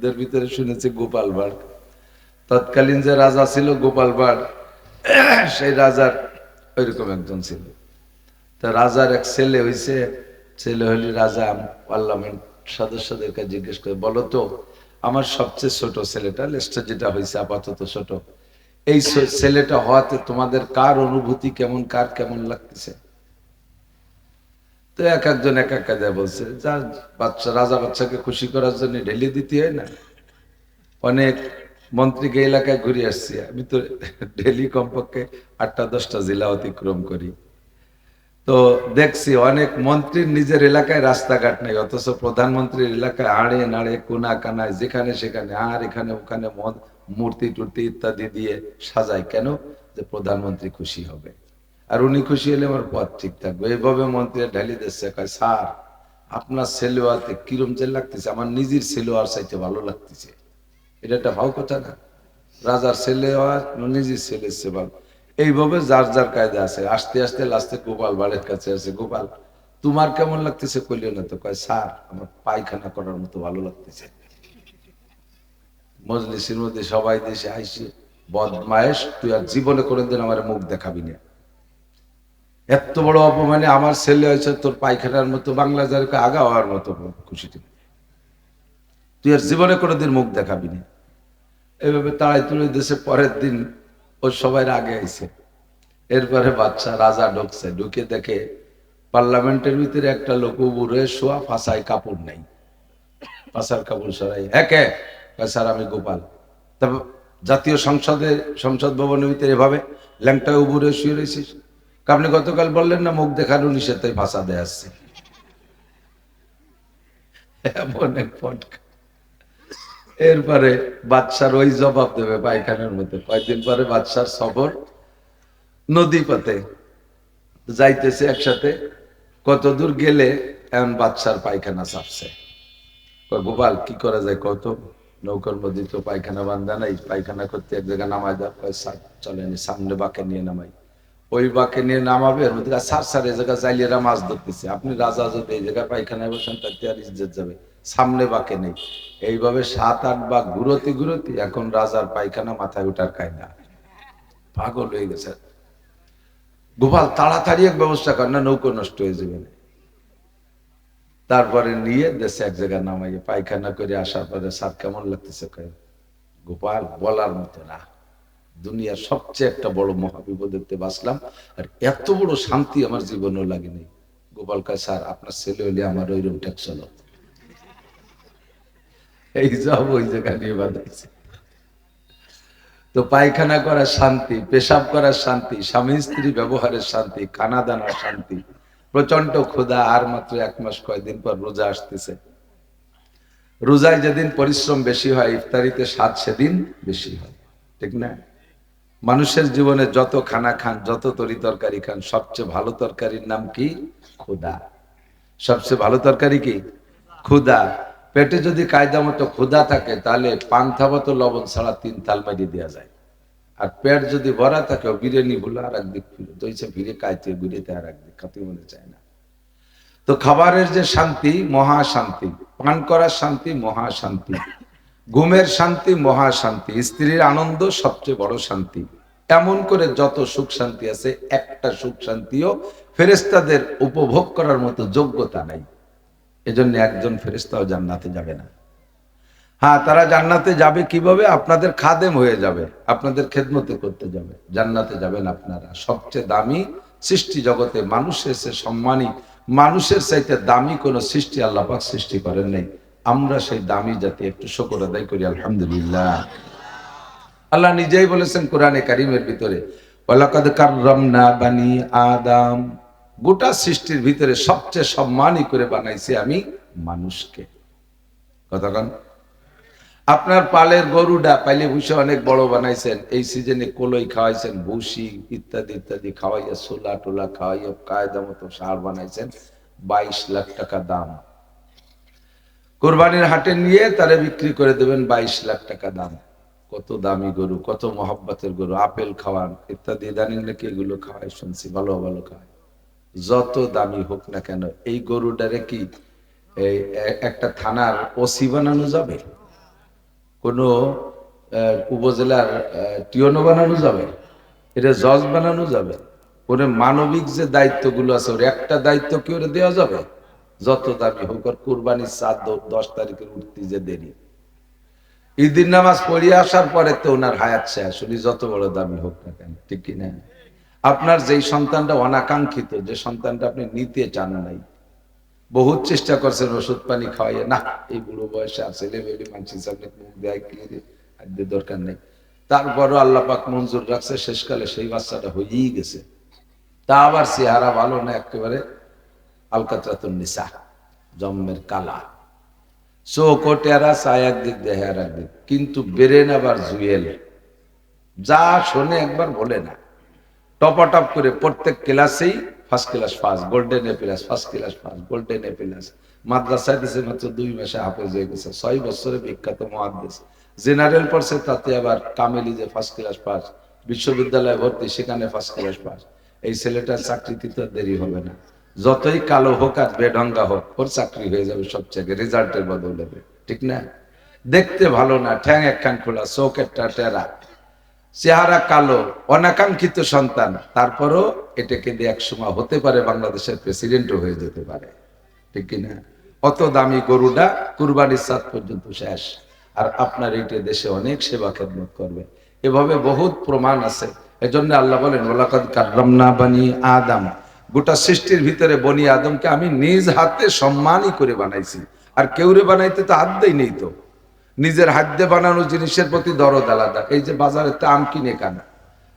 এদের ভিতরে শুনেছি গোপাল ভাঁড়। তৎকালীন যে রাজা ছিল গোপাল ভাঁড়, সেই রাজার ওইরকম একজন ছিল। তা রাজার এক ছেলে হইছে, ছেলে হলি রাজা পার্লামেন্ট সদস্যদেরকে জিজ্ঞেস করে, বলো তো, আমার সবচেয়ে ছোট ছেলেটা লেস্টার যেটা হয়েছে আপাতত ছোট, এই ছেলেটা হওয়াতে তোমাদের কার অনুভূতি কেমন, কার কেমন লাগতেছে? তো এক একজন এক এক কাজে বলছে, যা, বাচ্চা, রাজা বাচ্চাকে খুশি করার জন্য ঢেলে দিতে হয় না? অনেক মন্ত্রীকে এলাকায় ঘুরে আসছি, আমি তো ডেলি কমপক্ষে আটটা, দশটা জেলা অতিক্রম করি। তো দেখছি অনেক মন্ত্রীর নিজের এলাকায় রাস্তাঘাট নেই, অথচ প্রধানমন্ত্রীর এলাকায় আড়ে নাড়ে, কোনা কানায়, যেখানে সেখানে, আর এখানে ওখানে মূর্তি টুর্তি ইত্যাদি দিয়ে সাজায়। কেন? যে প্রধানমন্ত্রী খুশি হবে। আর উনি খুশি হলে আমার পথ ঠিক থাকবে। এইভাবে মন্ত্রী ঢালি দিচ্ছে, কয়, স্যার, আপনার সেলোয়াতে কিরম যে লাগতেছে, আমার নিজের সেলোয়ার চাইতে ভালো লাগতেছে। এটা একটা ভাও কথা না। রাজার ছেলে নিজের ছেলের সে এইভাবে যার যার কায়দা আছে, আস্তে আস্তে লাস্টে গোপাল বাড়ির কাছে আছে গোপাল, তোমার কেমন লাগতেছে কইলে না তো? কয়, স্যার, আমার পায়খানা করার মতো ভালো লাগতেছে। মজলিসের মধ্যে সবাই দেশে আইসি, বদমায়েশ, তুই আর জীবনে কোনোদিন আমার মুখ দেখাবি না। এত বড় অপমানে আমার ছেলে হয়েছে তোর পায়খানার মতো বাংলাদেশকে আগা হওয়ার মতো খুশিতে তুই। আর জীবনে কোনোদিন মুখ দেখাবি না। এভাবে তাড়াই তুলে দেশে পরের দিন ও সবাই আগে আইছে। এরপরে বাচ্চা রাজা ঢুকছে ঢুকে দেখে পার্লামেন্টের ভিতরে একটা লোক উবুরে শোয়া ফাঁসায় কাপড় নাই। ফাঁসার কাপড় সরাই একে কয়, স্যার আমি গোপাল। তারপর জাতীয় সংসদে সংসদ ভবনের ভিতরে এভাবে ল্যাংটা উবুরে শুয়ে রয়েছিস আপনি গতকাল বললেন না মুখ দেখানো নিষেধ তাই ভাষা দেয় আসছে। এমন এক এরপরে বাদশার ওই জবাব দেবে পায়খানার মধ্যে। কয়েকদিন পরে বাদশার সফর নদী পথে যাইতেছে একসাথে। কত দূর গেলে এমন বাদশার পায়খানা চাপছে গোপাল কি করা যায় কত? নৌকার মধ্যে তো পায়খানা বান্ধা নাই। পায়খানা করতে এক জায়গায় নামাই দাও। চলেন, সামনে বাঁকে নিয়ে নামাই। ওই বাঁকে নিয়ে নামাবে এর মধ্যে স্যার স্যার এই জায়গায় চাইলিয়েরা মাছ ধরতেছে। আপনি রাজা যদি এই জায়গায় পায়খানায় বসেন তাতে আর ইজ্জত যাবে। সামনে বাঁকে নেই। এইভাবে সাত, আট বাঘ ঘুরতি ঘুরতি এখন রাজার পায়খানা মাথায় উঠার কায়দা। পাগল হয়ে গেছে। গোপাল, তাড়াতাড়ি এক ব্যবস্থা কর, না নৌকো নষ্ট হয়ে যাবে। তারপরে নিয়ে দেশে এক জায়গায় নামাইয়ে পায়খানা করে আসার পরে স্যার কেমন লাগতেছে গোপাল, বলার মতো না। দুনিয়ার সবচেয়ে একটা বড় মহাবিপদেরতে বাঁচলাম। আর এত বড় শান্তি আমার জীবনেও লাগেনি। গোপাল কয়, স্যার, আপনার ছেলে হলে আমার ওই রুম ছিল এই সব ওই জায়গা নিয়ে বাঁধাইছে। তো পায়খানা করার শান্তি, পেশাব করার শান্তি, স্বামী স্ত্রী ব্যবহারের শান্তি, খানা দানার শান্তি প্রচণ্ড ক্ষুধা, আর মাত্র এক মাস কয়দিন পর রোজা আসতেছে। রোজায় যেদিন পরিশ্রম বেশি হয়, ইফতারিতে স্বাদ সেদিন বেশি হয়। ঠিক না? মানুষের জীবনে যত খানা খান, যত তরি তরকারি খান, সবচেয়ে ভালো তরকারির নাম কি? ক্ষুধা সবচেয়ে ভালো তরকারি কি? ক্ষুধা পেটে যদি কায়দা মতো ক্ষুধা থাকে, তাহলে পান্থা মতো লবণ ছাড়া তিন তাল মারি দেওয়া যায়। আর পেট যদি ভরা থাকে বিরিয়ানি বলে আর একদিক ফিরে দইছে ফিরে কাইতে বিরিতে আর একদিক, খাতে মনে চায় না। তো খাবারের যে শান্তি, মহা শান্তি। পান করার শান্তি, মহা শান্তি। ঘুমের শান্তি, মহা শান্তি। স্ত্রীর আনন্দ সবচেয়ে বড় শান্তি। এমন করে যত সুখ শান্তি আছে, একটা সুখ শান্তিও ফেরেস্তাদের উপভোগ করার মতো যোগ্যতা নাই। এজন্য একজন ফেরেস্তাও জান্নাতে যাবে না। হ্যাঁ তারা জান্নাতে যাবে কীভাবে? আপনাদের খাদেম হয়ে যাবে, আপনাদের খেদমতে করতে যাবে। জান্নাতে যাবেন আপনারা। সবচেয়ে দামি সৃষ্টি জগতে মানুষের সে সম্মানী, মানুষের চাইতে দামি কোনো সৃষ্টি আল্লাহ পাক সৃষ্টি করেন নাই। আমরা সেই দামি জাতি একটু শকর আদায় করি, আলহামদুলিল্লাহ। আল্লাহ নিজেই বলেছেন কোরআনে কারিমের ভিতরে আদম। গোটা সৃষ্টির ভিতরে সবচেয়ে সম্মানই করে বানাইছি আমি মানুষকে। কতক্ষণ আপনার পালের গরুটা পাইলে ভুষে অনেক বড় বানাইছেন, এই সিজনে কলই খাওয়াইছেন, ভুসি ইত্যাদি ইত্যাদি খাওয়াইয়া সোলা টোলা খাওয়াইয়া কায়দা মতো সার বানাইছেন, বাইশ লাখ টাকা দাম। কোরবানির হাটে নিয়ে তারে বিক্রি করে দেবেন বাইশ লাখ টাকা দাম। কত দামি গরু, কত মহব্বতের গরু, আপেল খাওয়ান ইত্যাদি। ইদানিং নাকি এগুলো খাওয়াই শুনছি, ভালো ভালো খাওয়ায় যত দামি হোক না কেন, এই গরুটারে কি একটা থানার ওসি বানানো যাবে? কোনো উপজেলার টিওনো বানানো যাবে? এটা জজ বানানো যাবে? কোনো মানবিক যে দায়িত্বগুলো আছে, ওর একটা দায়িত্ব কি ওরে দেওয়া যাবে? যত দামি হোক, আর কুরবানির চাঁদ দশ তারিখের উঠতে যে দেরি। ঈদের নামাজ পড়িয়ে আসার পরে তো ওনার হায়াত শেষ, উনি যত বড় দামি হোক না কেন, ঠিক কি না? আপনার যেই সন্তানটা অনাকাঙ্ক্ষিত, যে সন্তানটা আপনি নিতে চান নাই, বহুত চেষ্টা করছেন ওষুধ পানি খাওয়াইয়ে, না, এই বুড়ো বয়সে আর ছেলে মেয়ে মানুষের সামনে মুখ দেয় কি আর দরকার নেই। তারপরও আল্লাহ পাক মঞ্জুর রাখছে, শেষকালে সেই বাচ্চাটা হয়েই গেছে। তা আবার চেহারা ভালো না, একেবারে আলকাতরাতুন নিসা, জন্মের কালা। কিন্তু বেরেন আবার জুয়েল। যা শোনে একবার বলে না। টপাটপ করে প্রত্যেক ক্লাসেই first class first golden A plus first class first golden A plus মাদ্রাসায় দিছে মাত্র দুই মাসে হাফেজ হয়ে গেছে, ছয় বছরে বিখ্যাত মহাদ্দেশ জেনারেল পড়ছে তাতে আবার কামেলি যে ফার্স্ট ক্লাস বিশ্ববিদ্যালয়ে ভর্তি, সেখানে ফার্স্ট ক্লাস পাস এই ছেলেটার চাকরিতে তো দেরি হবে না। যতই কালো হোক আর বেঢঙ্গা হোক, ওর চাকরি হয়ে যাবে সব জায়গায় রেজাল্টের বদলে ঠিক না? দেখতে ভালো না, ঠ্যাং একখান খোলা, চোখ একটা টেরা। চেহারা কালো, অনাকাঙ্ক্ষিত সন্তান, তারপরও এটাকে দিয়ে একসময় হতে পারে বাংলাদেশের প্রেসিডেন্টও হয়ে যেতে পারে, ঠিক কিনা অত দামি গরুটা কুরবানির সাত পর্যন্ত শেষ, আর আপনার এইটা দেশে অনেক সেবা খেদমত করবে। এভাবে বহুত প্রমাণ আছে, এজন্য আল্লাহ বলেন ওলাকাদ কার্রামনা বানি আদম। গোটা সৃষ্টির ভিতরে বনি আদমকে আমি নিজ হাতে সম্মানই করে বানাইছি। আর কেউরে বানাইতে তো হাত নেই তো। নিজের হাত দিয়ে বানানো জিনিসের প্রতি দরদ আলাদা। এই যে বাজারে তো আম কিনে কেন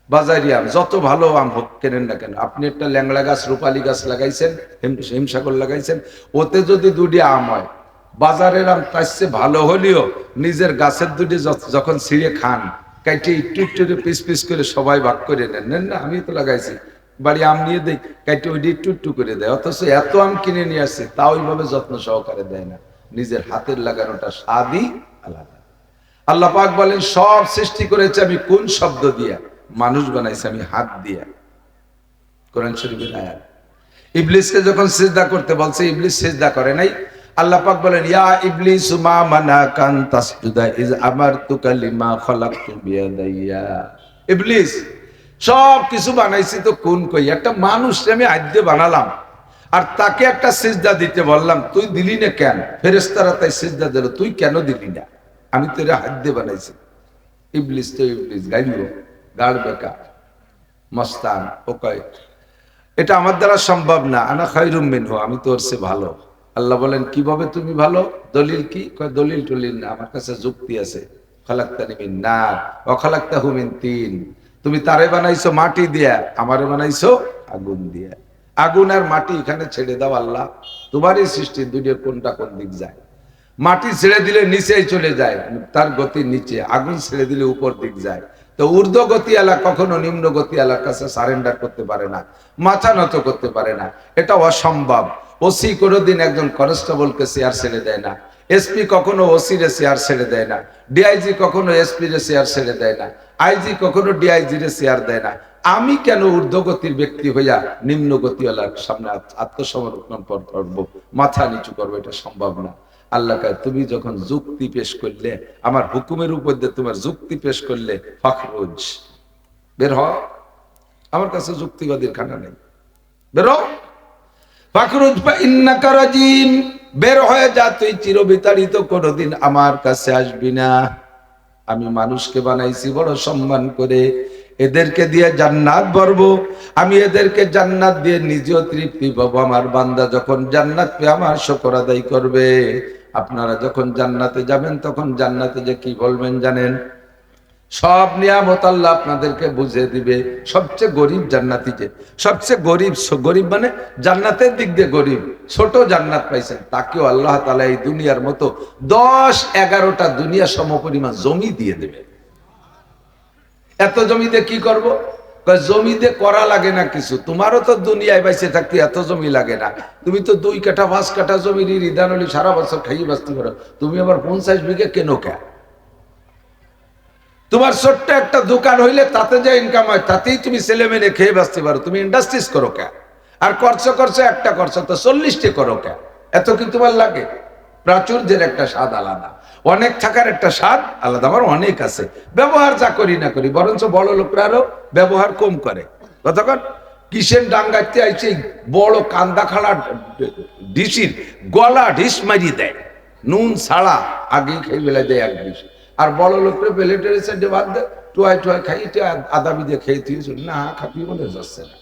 বাজারি আম, যত ভালো আম হোক কেনেন না কেন। আপনি একটা ল্যাংড়া গাছ, রূপালী গাছ লাগাইছেন, হিম- হিমসাগর লাগাইছেন, ওতে যদি দুটি আম হয়, বাজারের আম তার চেয়ে ভালো হলেও নিজের গাছের দুটি যখন ছিঁড়ে খান কাইটে একটু একটু পিস পিস করে সবাই ভাগ করে নেন। না আমি তো লাগাইছি। বাড়ি আম নিয়ে দেই, কাইটে ওইটি একটু করে দেয়। অথচ এত আম কিনে নিয়ে আসছে তা ওইভাবে যত্ন সহকারে দেয় না। নিজের হাতের লাগানোটা স্বাদই আলাদা। আল্লাহ পাক বলেন, সব সৃষ্টি করেছে আমি কোন শব্দ দিয়া? মানুষ বানাইছে আমি হাত দিয়া। কোরআন শরীফের আয়াত। ইবলিসকে যখন সিজদা করতে বলছে, ইবলিস সিজদা করে নাই। আল্লাহ পাক বলেন, ইয়া ইবলিস মা মানা কান তাসজুদা, ইজ আমারতুকা লিমা খালাকতু বিয়াদাইয়া। ইবলিস সব কিছু বানাইছি তো কোন কই? একটা মানুষ আমি আদ্য বানালাম। আর তাকে একটা সিজদা দিতে বললাম, তুই দিলি না কেন? ফেরেস্তারা তাই সিজদা দিল, তুই কেন দিলি না? আমি তো এরা হাত দিয়ে বানাইছি। ইবলিস তো ইবলিস গাইল গাড় বেকার মস্তান, ও কয়, এটা আমার দ্বারা সম্ভব না, আনা খাইরুম মিনহু, আমি তো ওর চেয়ে ভালো। আল্লাহ বলেন, কীভাবে তুমি ভালো? দলিল কি? কয়, দলিল টলিল না, আমার কাছে যুক্তি আছে, খালাক্তানি মিন না অখালাক্তাহু মিন তিন। তুমি তারে বানাইছো মাটি দিয়া, আমারে বানাইছো আগুন দিয়া। আগুন আর মাটি এখানে ছেড়ে দাও আল্লাহ। তোমারই সৃষ্টি দুনিয়ার কোনটা কোন দিক যায়। মাটি ছেড়ে দিলে নিচেই চলে যায়, তার গতি নিচে, আগুন ছেড়ে দিলে উপর দিক যায়। তো ঊর্ধ্ব গতি আলা কখনো নিম্ন গতি আলার কাছে সারেন্ডার করতে পারে না, মাথা নত করতে পারে না। এটা অসম্ভব। ওসি কোনোদিন একজন কনস্টেবলকে শেয়ার ছেড়ে দেয় না। এসপি কখনো ওসি রে শেয়ার ছেড়ে দেয় না। ডিআইজি কখনো এসপি রে শেয়ার ছেড়ে দেয় না। আইজি কখনো ডিআইজি রে শেয়ার দেয় না। আমি কেন ঊর্ধ্বগতির ব্যক্তি হইয়া নিম্ন গতিওয়ালার সামনে আত্ম- আত্মসমর্পণ কর- করব? মাথা নিচু করব, এটা সম্ভব না। আল্লাহ তুমি যখন যুক্তি পেশ করলে, আমার হুকুমের উপর দিয়ে তোমার যুক্তি পেশ করলে, ফখরুজ। বের হ আমার কাছে যুক্তিবাদীর খানা নেই। বেরো ফাকরুজ বা ইন্নাকা রাজিম। বের হয়ে যা, তুই চিরবিতাড়িত কোনোদিন আমার কাছে আসবি না। আমি মানুষকে বানাইছি বড় সম্মান করে। এদেরকে দিয়ে জান্নাত ভরবো। আমি এদেরকে জান্নাত দিয়ে নিজেও তৃপ্তি পাবো। আমার বান্দা যখন জান্নাত পেয়ে আমার শকর আদায় করবে, আপনারা যখন জান্নাতে যাবেন তখন জান্নাতে যে কি বলবেন জানেন? সব নিয়ামত আল্লাহ আপনাদেরকে বুঝিয়ে দিবে। সবচেয়ে গরিব জান্নাতি যে। সবচেয়ে গরিব গরিব মানে জান্নাতের দিক দিয়ে গরিব। ছোট জান্নাত পাইছেন, তাকেও আল্লাহ তালা এই দুনিয়ার মতো দশ এগারোটা দুনিয়া সমপরিমাণ জমি দিয়ে দেবে। এত জমিতে কি করব? জমিতে করা লাগে না কিছু। তোমারও তো দুনিয়ায় বাইসে থাকতে এত জমি লাগে না। তুমি তো দুই কাঠা, পাঁচ কাঠা জমির রিদান হলি সারা বছর খাইয়ে বাঁচতে পারো তুমি আবার পঞ্চাশ বিঘে কেন কে? তোমার ছোট্ট একটা দোকান হইলে তাতে যে ইনকাম হয়, তাতেই তুমি ছেলে মেয়ে খেয়ে বাঁচতে পারো। তুমি ইন্ডাস্ট্রিজ করো কে? আর করছ করছ একটা করছ তো চল্লিশটি করো কে? এত কি তোমার লাগে? প্রাচুর্যের একটা স্বাদ আলাদা। অনেক থাকার একটা স্বাদ আলাদা। আমার অনেক আছে। ব্যবহার যা করি না করি, বরঞ্চ বড় লোকরা আরও ব্যবহার কম করে। কতক্ষণ কিসেন ডাঙ্গাইতে আইছে? বড় কান্দা খাড়া ডিসির গলা ঢিস মারিয়ে দেয়। নুন ছাড়া আগে খেয়ে বেলা দেয় এক ডিস। আর বড় লোকরা বেলেটের সাইডে বাদ দেয় টুয়াই টুয়াই খাই আদাবি দিয়ে খেয়ে দিয়েছিল না খাপি বলে যাচ্ছে না।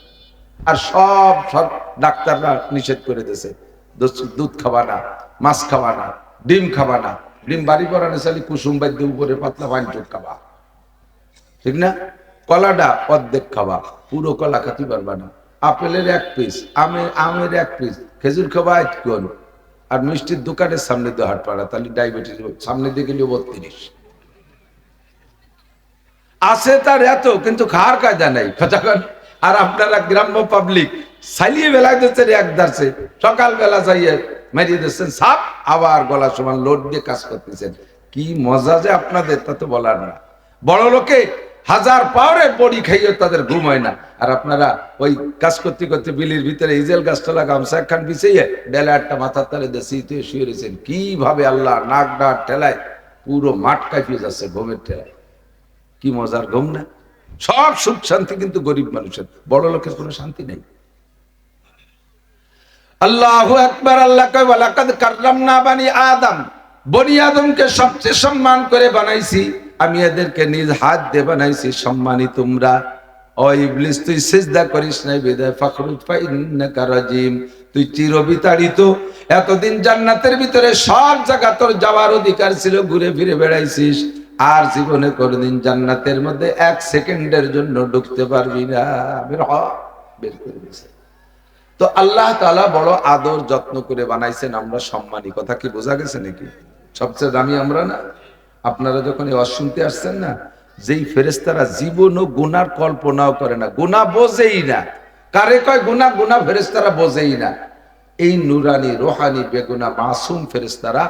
আর সব সব ডাক্তাররা নিষেধ করে দিয়েছে, দুধ- খাবা না, মাছ খাবা না, ডিম খাবা না। ডিম বাড়ি করানো চালি কুসুম বাদ্য উপরে পাতলা পাঞ্চুক খাবা ঠিক না? কলাটা অর্ধেক খাবা, পুরো কলা খাতে পারবা না। আপেলের এক পিস আমের আমের এক পিস খেজুর খাবা এক আর মিষ্টির দোকানের সামনে দিয়ে হাট পাড়া তাহলে ডায়াবেটিস সামনে দিয়ে গেলে বত্রিশ। আছে তার এত, কিন্তু খাওয়ার কায়দা নাই। কতক্ষণ আর আপনারা গ্রাম্য পাবলিক সালিয়ে বেলায় দিচ্ছেন এক দার্সে সকাল বেলা যাইয়ে মারিয়ে দিচ্ছেন সাপ, আবার গলা সমান লোড দিয়ে কাজ করতেছেন। কি মজা যে আপনাদের, তা তো বলার না। বড় লোকে হাজার পাওয়ারে বড়ি খাইয়ে তাদের ঘুম হয় না। আর আপনারা ওই কাজ করতে করতে বিলির ভিতরে ইজেল গাছতলা গামছা একখান বিছিয়ে বেলা একটা মাথার তালে দেশিতে শুয়ে রয়েছেন কীভাবে আল্লাহ নাক ডাক ঠেলায়, পুরো মাঠ কাঁপিয়ে যাচ্ছে ঘুমের ঠেলায়। কি মজার ঘুম না? সব সুখ শান্তি কিন্তু গরিব মানুষের। বড় লোকের কোনো শান্তি নেই। আল্লাহ একবার আল্লাহ কয়, ওয়ালাকাদ কাররামনা বানি আদম। বনি আদমকে সবচেয়ে সম্মান করে বানাইছি। আমি এদেরকে নিজ হাত দিয়ে বানাইছি, সম্মানী তোমরা। ও তুই সিজদা করিস নাই বিদায়, ফাখরুজ ফা ইন্নাকা রাজিম। তুই চিরবিতাড়িত। এতদিন জান্নাতের ভিতরে সব জায়গা তোর যাওয়ার অধিকার ছিল, ঘুরে ফিরে বেড়াইছিস। আর জীবনে কোনদিন জান্নাতের মধ্যে এক সেকেন্ডের জন্য ঢুকতে পারবি না। বের হ, বের করে দিয়েছে তো আল্লাহ তাআলা বড় আদর যত্ন করে বানাইছেন, আমরা সম্মানী। কথা কি বোঝা গেছে নাকি? সবচেয়ে দামি আমরা না? আপনারা যখন এই আসছেন না, যেই ফেরেস্তারা জীবন ও গুনার কল্পনাও করে না। গুনাহ বোঝেই না। কারে কয় গুনাহ? গুনাহ ফেরেস্তারা বোঝেই না। এই নুরানি, রোহানি, বেগুনা, মাসুম ফেরেস্তারা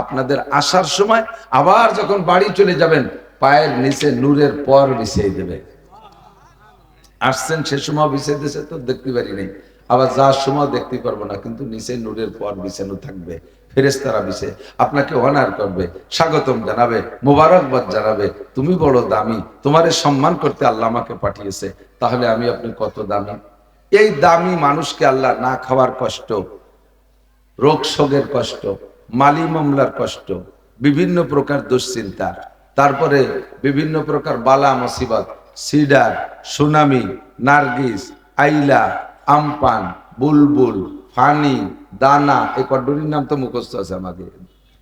আপনাদের আসার সময় আবার যখন বাড়ি চলে যাবেন, পায়ের নিচে নূরের পর বিছিয়ে দেবে। আসছেন সে সময় বিছিয়ে দিয়েছে তো দেখতে পারি নাই। আবার যার সময় দেখতে পারব না, কিন্তু নিচে নূরের পর বিছানো থাকবে ফেরেস্তারা বিছে, আপনাকে অনার করবে, স্বাগতম জানাবে, মোবারকবাদ জানাবে, তুমি বড় দামি, তোমারে সম্মান করতে আল্লাহ আমাকে পাঠিয়েছে, তাহলে আমি আপনি কত দামি? এই দামি মানুষকে আল্লাহ না খাওয়ার কষ্ট, রোগ শোকের কষ্ট, মালি মামলার কষ্ট, বিভিন্ন প্রকার দুশ্চিন্তা, তারপরে বিভিন্ন প্রকার বালা মুসিবত, Sidr, tsunami, Nargis, Aila, Amphan, Bulbul, Fani, Dana এই কড্ডুরির নাম তো মুখস্থ আছে আমাদের।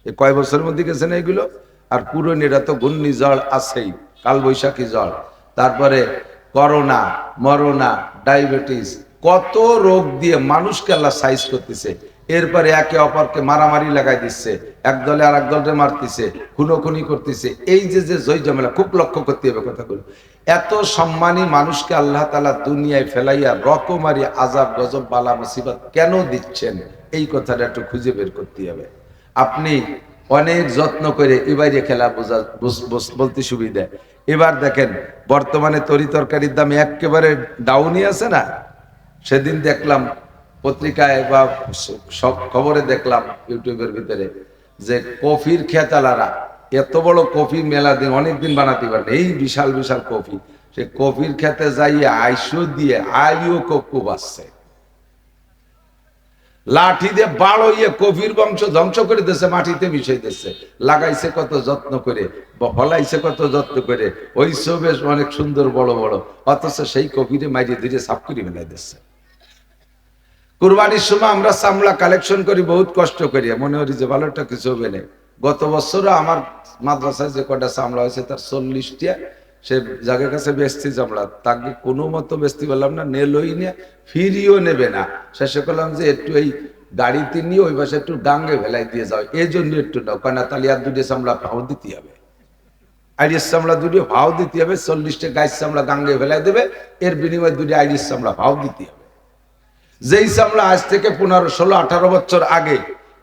এই কয় বছরের মধ্যে গেছে না এগুলো? আর পুরনিরা তো ঘূর্ণি ঝড় আছেই কাল বৈশাখী ঝড়। তারপরে করোনা, মরোনা, ডায়াবেটিস, কত রোগ দিয়ে মানুষকে আল্লাহ সাইজ করতেছে। এরপরে একে অপরকে মারামারি লাগাই দিচ্ছে, এক দলে আর এক দলকে মারতেছে, খুনোখুনি করতেছে। এই যে যে জয় ঝামেলা, খুব লক্ষ্য করতে হবে কথাগুলো। এত সম্মানী মানুষকে আল্লাহ তালা দুনিয়ায় ফেলাইয়া রকমারি আজাব গজব, বালা, মুসিবত কেন দিচ্ছেন? এই কথাটা একটু খুঁজে বের করতে হবে। আপনি অনেক যত্ন করে এবারে খেলা বুঝ- বলতে সুবিধা। এবার দেখেন, বর্তমানে তরি তরকারির দাম একেবারে ডাউনই আছে না? সেদিন দেখলাম পত্রিকায় বা সব খবরে দেখলাম ইউটিউবের ভিতরে যে কফির খেতালারা, এত বড় কফি মেলা দিন অনেক দিন বানাতে পারে এই বিশাল বিশাল কফি। সে কফির খেতে যাইয়ে আইসো দিয়ে আইও খুব আসছে। লাঠি দিয়ে বাড়ো ইয়ে কফির বংশ ধ্বংস করে দিয়েছে, মাটিতে মিশাই দিচ্ছে লাগাইছে কত যত্ন করে, ফলাইছে কত যত্ন করে। ওই বেশ অনেক সুন্দর, বড় বড়। অথচ সেই কফিরে মাইরে ধীরে সাফ করে মেলাই দিচ্ছে কুরবানির সময় আমরা চামড়া কালেকশন করি, বহুত কষ্ট করি। মনে করি যে ভালোটা কিছু হবে না। গত বছরও আমার মাদ্রাসায় যে কটা চামড়া হয়েছে, তার চল্লিশটা সে জায়গার কাছে বেচতে চামড়া তাকে কোনো মতো বেচতে পারলাম না, নেলই না, ফিরিও নেবে না। শেষে করলাম যে একটু এই গাড়িতে নিয়ে ওই পাশে একটু ডাঙ্গে ভেলাই দিয়ে যাও, এই জন্য একটু নাও কেন তাহলে আর দুটো চামড়া ভাও দিতে হবে। আইরিশ চামড়া দুটি ভাও দিতে হবে, চল্লিশটা গাছ চামড়া গাঙ্গে ফেলাই দেবে, এর বিনিময়ে দুটি আইরিশ চামড়া ভাও দিতে হবে। যেই চামড়া আজ থেকে পনেরো, ষোলো, আঠারো বছর আগে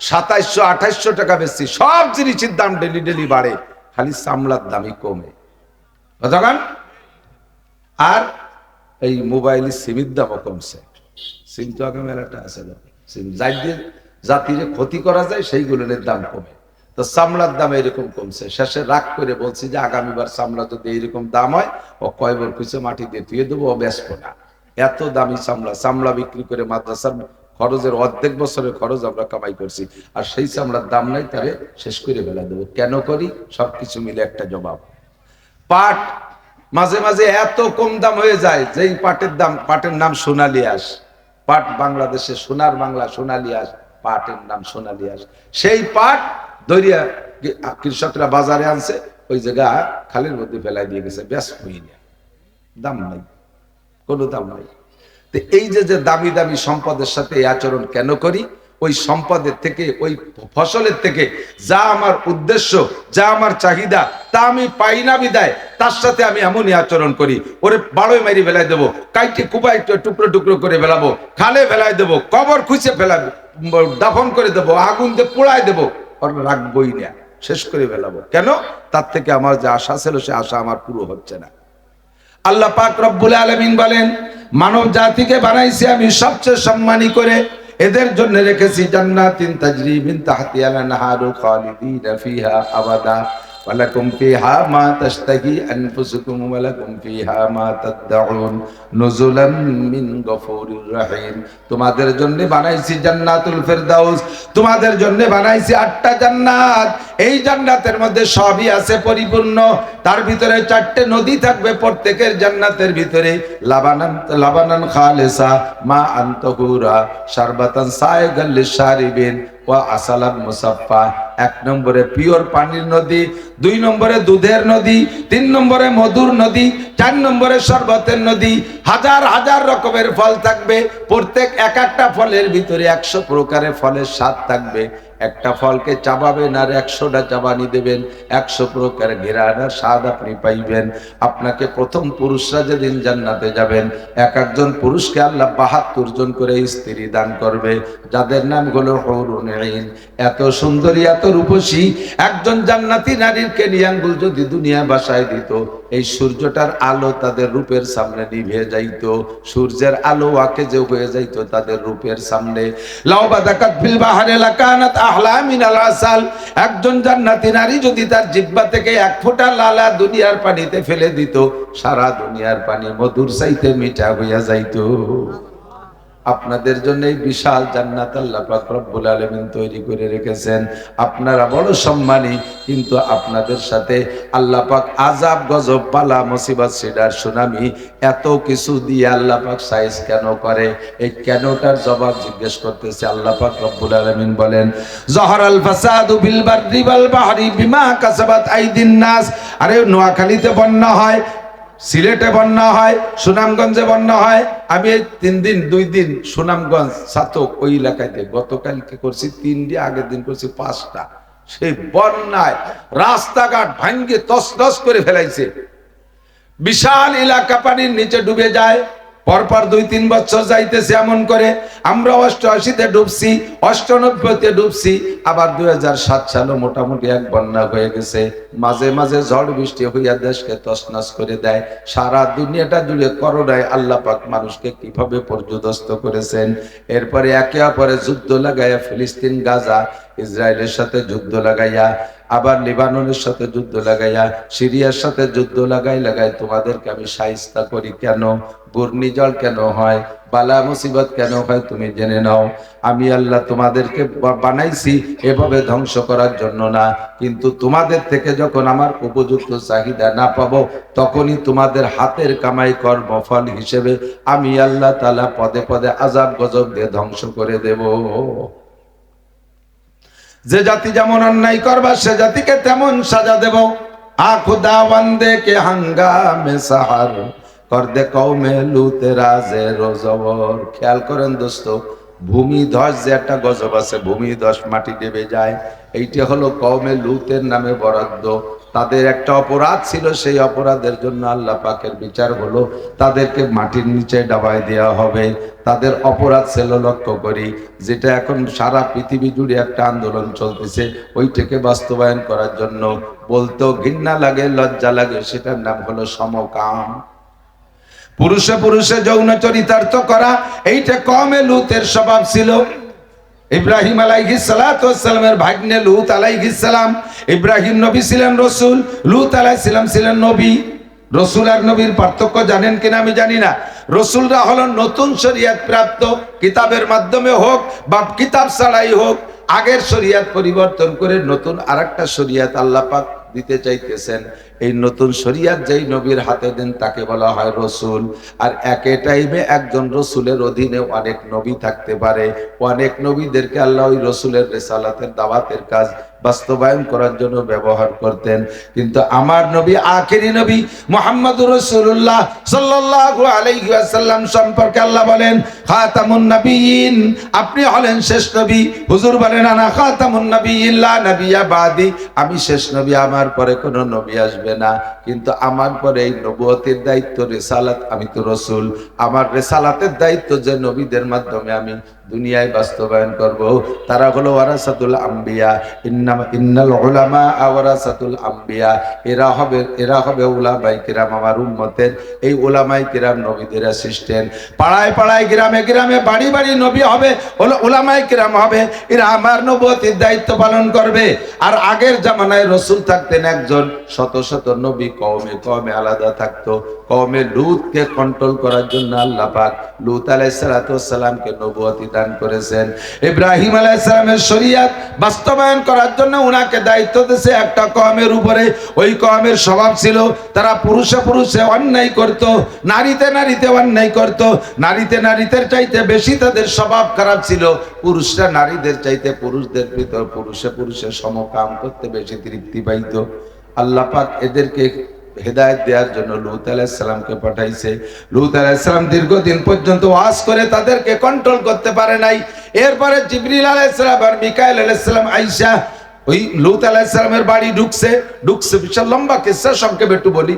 সাতাইশশো, আঠাইশশো টাকা বেশি সব জিনিসের দাম ডেলি ডেলি বাড়ে, খালি চামড়ার দামই কমে। কতক্ষণ? আর এই মোবাইলের সিমের দামও কমছে। সিম তো আগে মেলাটা আছে। সিম যাই জাতিরে ক্ষতি করা যায় সেইগুলোর দাম কমে। তো চামড়ার দাম এরকম কমছে। শেষে রাগ করে বলছি যে আগামীবার চামড়া যদি এইরকম দাম হয়, ও কয়বার খুঁজে মাটি দিয়ে ধুয়ে দেবো, ও ব্যস্ত না। এত দামি চামড়া। চামড়া বিক্রি করে মাদ্রাসার খরচের অর্ধেক বছরের খরচ আমরা কামাই করছি। আর সেই চামড়ার দাম নাই তাহলে শেষ করে ফেলা দেবো। কেন করি? সবকিছু মিলে একটা জবাব। পাট মাঝে মাঝে এত কম দাম হয়ে যায়, যেই পাটের দাম, পাটের নাম সোনালিয়াস পাট বাংলাদেশে, সোনার বাংলা সোনালিয়াস পাটের নাম সোনালিয়াস সেই পাট দরিয়া কৃষকরা বাজারে আনছে, ওই জায়গা খালের মধ্যে ফেলাই দিয়ে গেছে, ব্যাস হই না। দাম নাই, কোনো দাম নাই। তো এই যে যে দামি দামি সম্পদের সাথে এই আচরণ কেন করি? ওই সম্পদের থেকে, ওই ফসলের থেকে যা আমার উদ্দেশ্য, যা আমার চাহিদা, তা আমি পাই না বিদায়। তার সাথে আমি এমনই আচরণ করি। ওরে বাড়োয় মারি ফেলাই দেবো, কাইটে কুপাই টুকরো টুকরো করে ফেলাবো, খালে ফেলাই দেবো, কবর খুঁজে ফেলাবো দাফন করে দেবো, আগুন দিয়ে পোড়ায় দেবো। ওর রাখবই না, শেষ করে ফেলাবো। কেন? তার থেকে আমার যে আশা ছিল, সে আশা আমার পুরো হচ্ছে না। আল্লাহ পাক রব্বুল আলমিন বলেন মানব জাতিকে বানাইছি আমি সবচেয়ে সম্মানী করে। এদের জন্য রেখেছি জান্নাতিন তাজরিবিন তাহতিয়াল নাহারু খালিদিন ফিহা আবাদা। ওয়ালাকুম ফিহা মা তাশতাহি আনফুসুকুম ওয়ালাকুম ফিহা মা তাদউন নুজুলাম মিন গফুরির রহিম তোমাদের জন্য বানাইছি জান্নাতুল ফেরদাউস, তোমাদের জন্য বানাইছি আটটা জান্নাত। এই জান্নাতের মধ্যে সবই আছে পরিপূর্ণ। তার ভিতরে চারটে নদী থাকবে প্রত্যেকের জান্নাতের ভিতরে। লাবানান লাবানান খালেসা, মা আন্তহুরা সারবাতান সায়গাল লিশারিবিন ওয়া আসালাম মুসাফা এক নম্বরে পিওর পানির নদী, দুই নম্বরে দুধের নদী, তিন নম্বরে মধুর নদী, চার নম্বরে শরবতের নদী। হাজার হাজার রকমের ফল থাকবে, প্রত্যেক এক একটা ফলের ভিতরে একশো প্রকারের ফলের স্বাদ থাকবে। একটা ফলকে চাবাবেন আর একশোটা চাবানি দেবেন। একশো প্রকার ঘেরানার স্বাদ আপনি পাইবেন। আপনাকে প্রথম পুরুষরা যেদিন জান্নাতে যাবেন, এক একজন পুরুষকে আল্লাহ বাহাত্তর জন করে স্ত্রী দান করবে, যাদের নাম হলো হরুন এত সুন্দরী, এত রূপসী, একজন জান্নাতি নারীর কেনিয়াঙ্গুল যদি দুনিয়া বাসায় দিত? এই সূর্যটার আলো তাদের রূপের সামনে নিভে যাইত। সূর্যের আলো আকে যে হয়ে যাইত তাদের রূপের সামনে। একজন জান্নাতি নারী যদি তার জিব্বা থেকে এক ফোঁটা লালা দুনিয়ার পানিতে ফেলে দিত, সারা দুনিয়ার পানি মধুর চাইতে মিঠা হইয়া যাইত। আপনাদের জন্য এই বিশাল জান্নাত আল্লাহ পাক রব্বুল আলামিন তৈরি করে রেখেছেন। আপনারা বড় সম্মানী, কিন্তু আপনাদের সাথে আল্লাহ পাক আজাব গজব পালা মুসিবত সিডার সুনামি এত কিছু দিয়ে আল্লাহ পাক সাইজ কেন করে? এই কেনটার জবাব জিজ্ঞেস করতেছে আল্লাহ পাক রব্বুল আলামিন বলেন জহরাল ফাসাদু বিল বাররি ওয়াল বাহরি বিমা কাসাবাত আইদিন নাস। আরে নোয়াখালীতে বন্যা হয় সিলেটে বন্যা হয়, সুনামগঞ্জে বন্যা হয়। আমি এই তিন দিন, দুই দিন সুনামগঞ্জ, সাতক ওই এলাকাতে গতকালকে করছি, তিন দিন আগের দিন করছি পাঁচটা। সেই বন্যায় রাস্তাঘাট ভাঙ্গে তস করে ফেলাইছে। বিশাল এলাকা পানির নিচে ডুবে যায়। পরপর দুই, তিন বছর যাইতেছে এমন করে। আমরা অষ্টআশিতে ডুবছি, অষ্টানব্বইতে ডুবছি, আবার দুই হাজার সাত সালে মোটামুটি এক বন্যা হয়ে গেছে। মাঝে মাঝে ঝড় বৃষ্টি হইয়া দেশকে তসনাস করে দেয়। সারা দুনিয়াটা জুড়ে করোনায় আল্লাহ পাক মানুষকে কীভাবে পর্যদস্ত করেছেন। এরপরে একে অপরে যুদ্ধ লাগাইয়া ফিলিস্তিন, গাজা, ইসরায়েলের সাথে যুদ্ধ লাগাইয়া আবার লিবাননের সাথে যুদ্ধ লাগাইয়া, সিরিয়ার সাথে যুদ্ধ লাগাই লাগাই তোমাদেরকে আমি সাহিস্তা করি। কেন? ঘূর্ণিজল কেন হয়? বালা মুসিবত কেন হয় তুমি জেনে নাও। আমি আল্লাহ তোমাদেরকে বানাইছি এভাবে ধ্বংস করার জন্য না। কিন্তু তোমাদের থেকে যখন আমার উপযুক্ত চাহিদা না পাবো, তখনই তোমাদের হাতের কামাই কর্মফল হিসেবে আমি আল্লাহ তালা পদে পদে আজাব গজব দিয়ে ধ্বংস করে দেব। যে জাতি যেমন অন্যায় করবা, সে জাতিকে তেমন সাজা দেব। খুদা বন্দে কে কর দে খেয়াল করেন দোস্ত যে একটা গজব আছে, ভূমি মাটি যায়। এইটা হলো কৌমে লুতের নামে বরাদ্দ। তাদের একটা অপরাধ ছিল, সেই অপরাধের জন্য আল্লাহ পাকের বিচার হলো, তাদেরকে মাটির নিচে ডাবায় দেওয়া হবে। তাদের অপরাধ ছিল লক্ষ্য করি, যেটা এখন সারা পৃথিবী জুড়ে একটা আন্দোলন চলতেছে, ওইটাকে বাস্তবায়ন করার জন্য। বলতেও ঘৃণা লাগে, লজ্জা লাগে, সেটার নাম হলো সমকাম। পুরুষে পুরুষে যৌন চরিতার্থ করা, এইটা কমে লুতের স্বভাব ছিল। ইব্রাহিম আলাইহি সালাতামের ভাগ্নে লুত আলাইহিসালাম ইব্রাহিম নবী ছিলেন রসুল, লুত আলাইসালাম ছিলেন নবী। রসুল আর নবীর পার্থক্য জানেন কিনা আমি জানি না। রসুলরা হলো নতুন শরিয়াত প্রাপ্ত, কিতাবের মাধ্যমে হোক বা কিতাব ছাড়াই হোক, আগের শরিয়াত পরিবর্তন করে নতুন আরেকটা শরিয়াত আল্লাহ পাক দিতে চাইতেছেন। এই নতুন শরিয়াত যেই নবীর হাতে দেন, তাকে বলা হয় রসুল। আর একে টাইমে একজন রসুলের অধীনে অনেক নবী থাকতে পারে। অনেক নবীদেরকে আল্লাহ ওই রসুলের রেসালাতের, দাওয়াতের কাজ বাস্তবায়ন করার জন্য ব্যবহার করতেন। কিন্তু আমার নবী, আখেরি নবী মোহাম্মদুর রসুল্লাহ সাল্লাল্লাহু আলাইহি ওয়াসাল্লাম সম্পর্কে আল্লাহ বলেন, খাতামুন নবীন। আপনি হলেন শেষ নবী। হুজুর বলেন আনা খাতামুন নবীন, লা নবিয়া বাদি। আমি শেষ নবী, আমার পরে কোনো নবী আসবে না। কিন্তু আমার পরে এই নবুয়তের দায়িত্ব, রেসালাত, আমি তো রসুল। আমার রেসালাতের দায়িত্ব যে নবীদের মাধ্যমে আমি দুনিয়ায় বাস্তবায়ন করব। তারা হলো ওয়ারাসাতুল আম্বিয়া। ইন্নাম ইন্নাল উলামা ওয়ারাসাতুল আম্বিয়া। এরা হবে এরা হবে উলামাই কিরাম আমার উম্মতের। এই উলামাই কিরাম নবীদের অ্যাসিস্ট্যান্ট পাড়ায় পাড়ায়, গ্রামে গ্রামে, বাড়ি বাড়ি নবী হবে, হলো উলামাই কিরাম হবে। এরা আমার নবতির দায়িত্ব পালন করবে। আর আগের জামানায় রসুল থাকতেন একজন শত শত নবী, কওমে কওমে আলাদা থাকতো। কওমে লুতকে কন্ট্রোল করার জন্য আল্লাহ পাক লুত আলাইসালামকে নবুয়তি দান করেছেন। ইব্রাহিম আলাইসালামের শরিয়াত বাস্তবায়ন করার জন্য উনাকে দায়িত্ব দিয়েছে একটা কমের উপরে। ওই কমের স্বভাব ছিল, তারা পুরুষে পুরুষে অন্যায় করত, নারীতে নারীতে অন্যায় করত, নারীতে নারীতে চাইতে বেশি তাদের স্বভাব খারাপ ছিল। পুরুষরা নারীদের চাইতে পুরুষদের ভিতর পুরুষে পুরুষে সমকাম করতে বেশি তৃপ্তি পাইত। আল্লাহ পাক এদেরকে হেদায়ত দেওয়ার জন্য লুত আলাইসালামকে পাঠাইছে। লুত আলাইসালাম দীর্ঘদিন পর্যন্ত ওয়াজ করে তাদেরকে কন্ট্রোল করতে পারে নাই। এরপরে জিবরিল আলাইসালাম আর মিকাইল আলাইসালাম আইসা ওই লুত আলাইসালামের বাড়ি ঢুকছে। ঢুকছে বিশাল লম্বা কিসা সংক্ষেপে একটু বলি।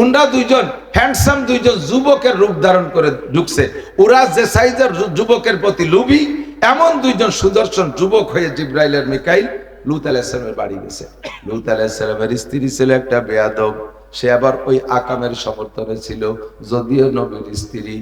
উনরা দুইজন হ্যান্ডসাম দুইজন যুবকের রূপ ধারণ করে ঢুকছে। ওরা যে সাইজের যুবকের প্রতি লুবি এমন দুইজন সুদর্শন যুবক হয়ে জিব্রাইলের মিকাইল লুত আলাইসালামের বাড়ি গেছে। লুত আলাইসালামের স্ত্রী ছিল একটা বেয়াদব। সে আবার ওই আকামের সমর্থনে ছিল, যদিও নবীর স্ত্রী।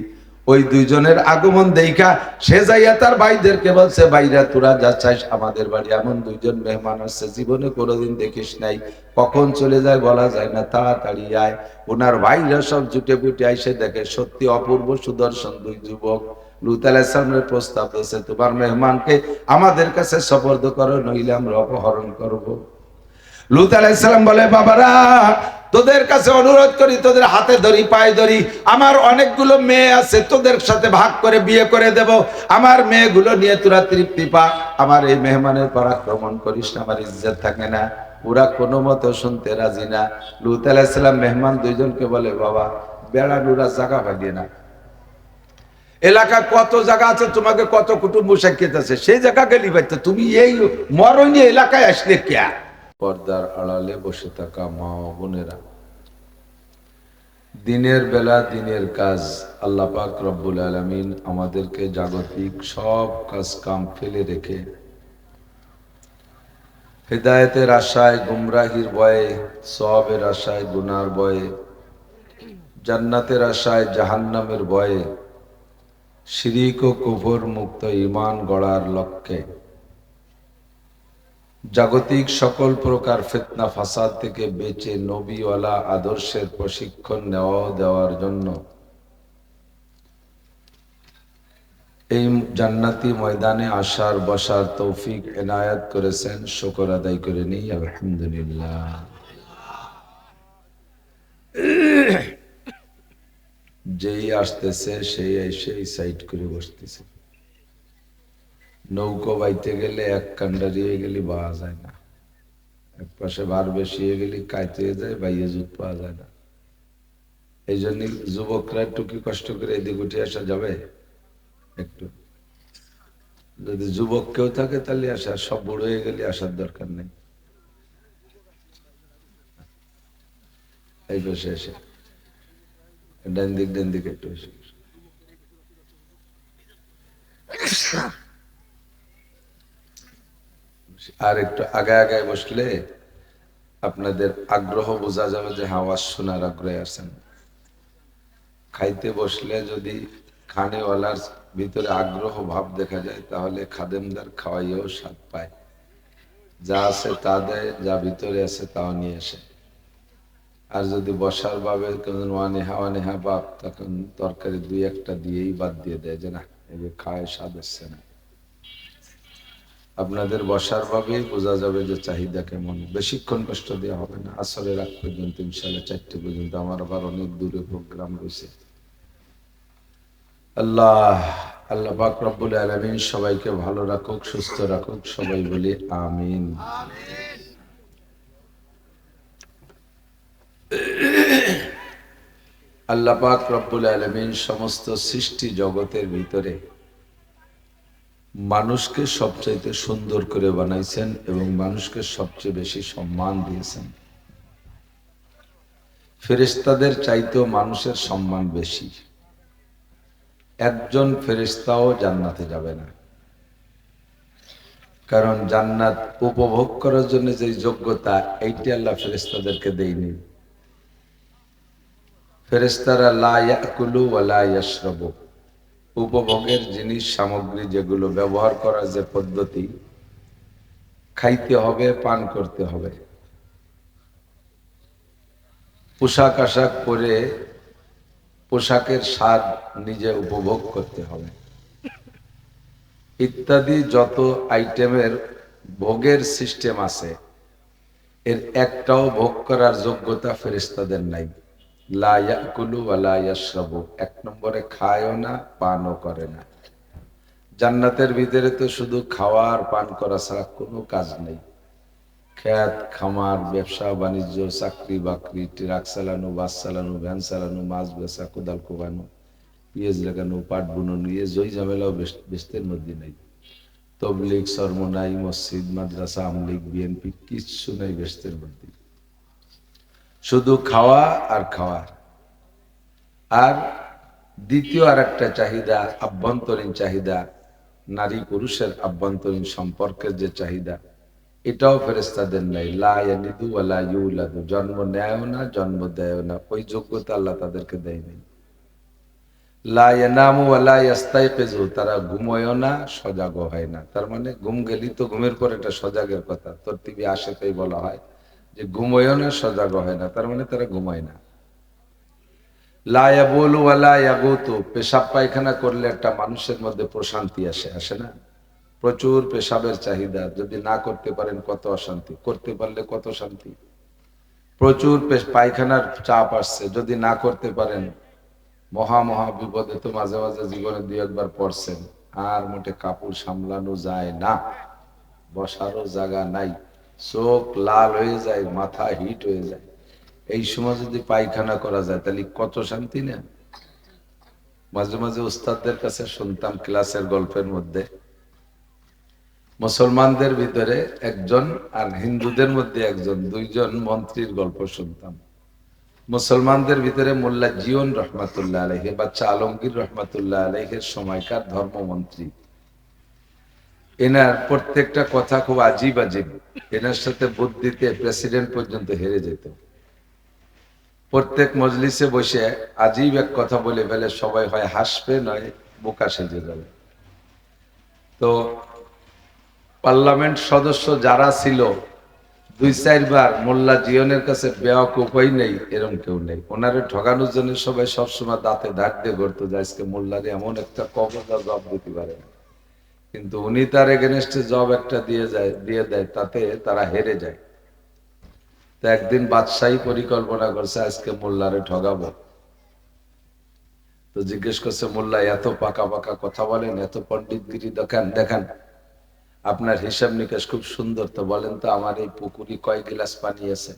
ওই দুইজনের আগমন দেখা সে যাইয়া তার ভাইদেরকে বলছে, ভাইরা, তোরা যা চাইস আমাদের বাড়ি। এমন দুইজন মেহমান আসছে, জীবনে কোনোদিন দেখিস নাই। কখন চলে যায় বলা যায় না, তাড়াতাড়ি আয়। ওনার ভাইরা সব জুটে পুটে আইসে দেখে, সত্যি অপূর্ব সুদর্শন দুই যুবক। লুত আলাইসলামের প্রস্তাব দিয়েছে, তোমার মেহমানকে আমাদের কাছে সপর্দ করো, নইলে আমরা অপহরণ করব। লুত আলাইসালাম বলে, বাবারা তোদের কাছে অনুরোধ করি, তোদের হাতে ধরি পায়ে ধরি আমার অনেকগুলো মেয়ে আছে, তোদের সাথে ভাগ করে বিয়ে করে দেব। আমার মেয়েগুলো নিয়ে তোরা তৃপ্তি পা। আমার এই মেহমানের পর আক্রমণ করিস না, আমার ইজ্জত থাকে না। ওরা কোনো মতো শুনতে রাজি না। লুত আলাইসালাম মেহমান দুইজনকে বলে, বাবা বেড়ানুরা জায়গা ভাগিয়ে না এলাকা কত জায়গা আছে, তোমাকে কত কুটুম্ব সাক্ষিত আছে সেই জায়গা গেলি পাইতো তুমি এই মরণী এলাকায় আসলে কে? পর্দার আড়ালে বসে থাকা মা ও বোনেরা। দিনের বেলা দিনের কাজ, আল্লাহ পাক রব্বুল আলমিন আমাদেরকে জাগতিক সব কাজ কাম ফেলে রেখে হেদায়েতের আশায়, গুমরাহির ভয়ে সবের আশায়, গুনার বয়ে জান্নাতের আশায়, জাহান্নামের বয়ে শিরিক ও কুফর মুক্ত ইমান গড়ার লক্ষ্যে জাগতিক সকল প্রকার ফিতনা ফাসাদ থেকে বেঁচে নবীওয়ালা আদর্শের প্রশিক্ষণ নেওয়া দেওয়ার জন্য। এই জান্নাতি ময়দানে আসার, বসার তৌফিক এনায়াত করেছেন। শকর আদায় করে নিই, আলহামদুলিল্লাহ। যেই আসতেছে, সেই এসে সাইড করে বসতেছে। নৌকো বাইতে গেলে এক কান্ডা দিয়ে গেলে পাওয়া যায় না। এক পাশে বার বেশি হয়ে গেলে কাইতে যায়, বাইয়ে জুত পাওয়া যায় না। এই জন্য যুবকরা একটু কি কষ্ট করে এদিক উঠে আসা যাবে? একটু। যদি যুবক কেউ থাকে তাহলে আসা, সব বড় হয়ে গেলে আসার দরকার নেই। এই পাশে এসে। ডান দিক ডান দিক একটু এসে। আর একটু আগে আগে বসলে আপনাদের আগ্রহ বোঝা যাবে যে হাওয়াজ শোনার আগ্রহে আছেন। খাইতে বসলে যদি খানেওয়ালার ভিতরে আগ্রহ, ভাব দেখা যায়, তাহলে খাদেমদার খাওয়াইও স্বাদ পায়। যা আছে তা দেয়, যা ভিতরে আছে তাও নিয়ে আসে। আর যদি বসার ভাবে ওয়ানেহা ওয়ানেহা বাপ তখন তরকারি দুই একটা দিয়েই বাদ দিয়ে দেয় যে না খায়, স্বাদ আসছে না। আপনাদের বসার ভাবে বোঝা যাবে যে চাহিদা কেমন। বেশিক্ষণ কষ্ট দেওয়া হবে না। আসরের আগ পর্যন্ত ইনশাল্লাহ চারটে পর্যন্ত আমার আবার অনেক দূরে প্রোগ্রাম রয়েছে। আল্লাহ আল্লাহ পাক রব্বুল আলামিন সবাইকে ভালো রাখুক, সুস্থ রাখুক, সবাই বলি আমিন। আল্লাহ পাক রব্বুল আলামিন সমস্ত সৃষ্টি জগতের ভিতরে মানুষকে সবচাইতে সুন্দর করে বানাইছেন এবং মানুষকে সবচেয়ে বেশি সম্মান দিয়েছেন। ফেরেশতাদের চাইতেও মানুষের সম্মান বেশি। একজন ফেরেশতাও জান্নাতে যাবে না। কারণ জান্নাত উপভোগ করার জন্য যে যোগ্যতা, এইটি আল্লাহ ফেরেশতাদেরকে দেয়নি। ফেরেশতারা লা ইয়াকুলু ওয়া লা ইয়াশরাবু। উপভোগের জিনিস, সামগ্রী যেগুলো ব্যবহার করার যে পদ্ধতি, খাইতে হবে, পান করতে হবে। পোশাক আশাক পরে পোশাকের স্বাদ নিজে উপভোগ করতে হবে। ইত্যাদি যত আইটেমের ভোগের সিস্টেম আছে, এর একটাও ভোগ করার যোগ্যতা ফেরিস্তাদের নাই। লা ইয়াকুলু ওয়া এক নম্বরে খায়ও না, পানও করে না। জান্নাতের ভিতরে তো শুধু খাওয়া আর পান করা ছাড়া কোনো কাজ নেই। খ্যাত, খামার, ব্যবসা, বাণিজ্য, চাকরি বাকরি, ট্রাক চালানো, বাস চালানো, ভ্যান চালানো, মাছ বেচা, কোদাল কোবানো, পিঁয়াজ লাগানো, পাট বুননো ইয়ে জয় ঝামেলাও বেস্তের মধ্যে নেই। তবলিগ, সরমনাই, মসজিদ, মাদ্রাসা, আমলিগ, বিএনপি, কিচ্ছু নেই বেস্তের মধ্যে। শুধু খাওয়া আর খাওয়া। আর দ্বিতীয় আর একটা চাহিদা, আভ্যন্তরীণ চাহিদা, নারী পুরুষের আভ্যন্তরীণ সম্পর্কের যে চাহিদা, এটাও ফেরেস্তাদের নাই। লাদু আলা জন্ম নেয়ও না, জন্ম দেয় না, ওই যোগ্যতা আল্লাহ তাদেরকে দেয় নাই। লায়ানামু আলা ইয়াস্তাইকিজু, তারা ঘুমোয়ও না সজাগ হয় না। তার মানে ঘুম গেলি তো ঘুমের পর এটা সজাগের কথা। তোর টিভি আসে তাই বলা হয়। যে ঘুমোয়ও না, সজাগ হয় না, তার মানে তারা ঘুমায় না। লায়া বলু আলা ইয়াগুতু, পেশাব পায়খানা করলে একটা মানুষের মধ্যে প্রশান্তি আসে আসে না? প্রচুর পেশাবের চাহিদা, যদি না করতে পারেন কত অশান্তি, করতে পারলে কত শান্তি? প্রচুর পায়খানার চাপ আসছে, যদি না করতে পারেন, মহা মহা বিপদে তো মাঝে মাঝে জীবনে দুই একবার পড়ছেন, আর মোটে কাপড় সামলানো যায় না, বসারও জায়গা নাই। চোখ লাল হয়ে যায়, মাথা হিট হয়ে যায়। এই সময় যদি পায়খানা করা যায়, তাহলে কত শান্তি না? মাঝে মাঝে উস্তাদদের কাছে শুনতাম ক্লাসের গল্পের মধ্যে। মুসলমানদের ভিতরে একজন আর হিন্দুদের মধ্যে একজন, দুইজন মন্ত্রীর গল্প শুনতাম। মুসলমানদের ভিতরে মোল্লা জিয়ন রহমাতুল্লাহ আলহে বাচ্চা আলমগীর রহমাতুল্লাহ আলহের সময়কার ধর্মমন্ত্রী। এনার প্রত্যেকটা কথা খুব আজীব আজীব। এনার সাথে বুদ্ধিতে প্রেসিডেন্ট পর্যন্ত হেরে যেত। প্রত্যেক মজলিসে বসে আজীব এক কথা বলে ফেলে, সবাই হয় হাসবে, নয় বোকা সেজে যাবে। তো পার্লামেন্ট সদস্য যারা ছিল, দুই চারবার মোল্লা জিয়নের কাছে বেয়াক উপায় নেই, এরম কেউ নেই। ওনারে ঠগানোর জন্য সবাই সবসময় দাঁতে দাঁত দিয়ে করতো যে আজকে মোল্লারে এমন একটা কবজা জব দিতে পারে না। কিন্তু উনি তার এগেনস্টে জব একটা দিয়ে যায়, দিয়ে দেয়, তাতে তারা হেরে যায়। তো একদিন বাদশাহী পরিকল্পনা করছে, আজকে মোল্লারে ঠগাবো। তো জিজ্ঞেস করছে, মোল্লা, এত পাকা পাকা কথা বলেন, এত পণ্ডিতগিরি দেখান দেখান। আপনার হিসাব নিকাশ খুব সুন্দর তো, বলেন তো আমার এই পুকুরি কয় গিলাস পানি আছে?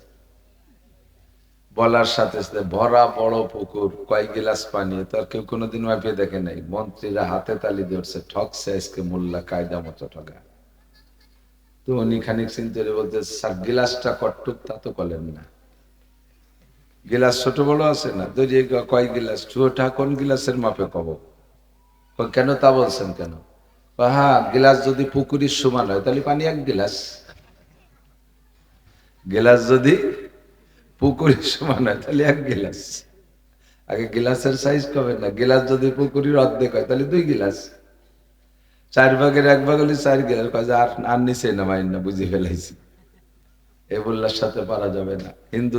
বলার সাথে সাথে, ভরা বড় পুকুর, কয় গিলাস পানি? তার কেউ কোনোদিন মাপিয়ে দেখে নাই। মন্ত্রীরা হাতে তালি ধরছে, ঠকছে আজকে মোল্লা, কায়দা মতো ঠকা। তো উনি খানিক চিন্তা বলতে স্যার, গিলাসটা কটুক তা তো বলেন না। গিলাস ছোট বড় আছে না? তো যে কয় গিলাস? ছোটা কোন গিলাসের মাপে কব? কেন তা বলছেন কেন? হ্যাঁ গিলাস যদি পুকুরির সমান হয়, তাহলে পানি এক গিলাস। গিলাস যদি পুকুরের সমান হয়, তাহলে এক গিলাস। আগে গিলাসের সাইজ কবে না? গিলাস যদি পুকুরির অর্ধেক হয়, তাহলে দুই গিলাস। চার ভাগের এক ভাগ হলে চার গিলাস। যে আর নিচে নামাই না, বুঝে ফেলাইছি। এ বললার সাথে পারা যাবে না। হিন্দু